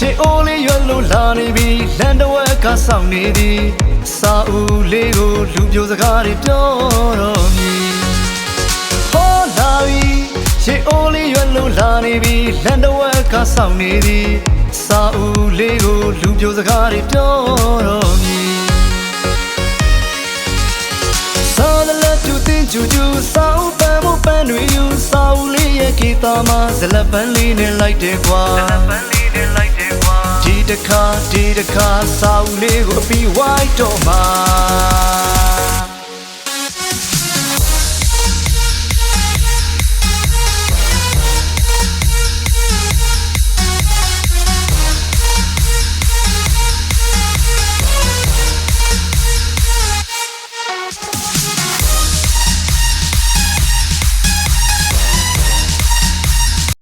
ရှေးအိုးလေးရွက်လို့လာနေပြီလန်တဝက်ကဆောင်နေသည်စာဦးလေးကိုလူပြိုစကားတွေပြောတော့မည်ဟောလာပြီရှေးအိုးလေးရွက်လို့လာနေပြီလန်တဝက်ကဆောင်နေသည်စာဦးလေးကိုလူပြိုစကားတွေပြောတော့မည်စာလလတူတင်ချူချူစာအုပ်ပန်းမပန်းတွေယူစာအုပ်လေးရဲ့ဂီတာမှာဇလပန်းလေးနဲ့လိုက်တယ်ကွာဇလပန်းလေးနဲ့လိုက်တယ်ကွာဒီ တခါဒီတခါစာအုပ်လေးကိုအပြီးဝိုက်တော့မှာ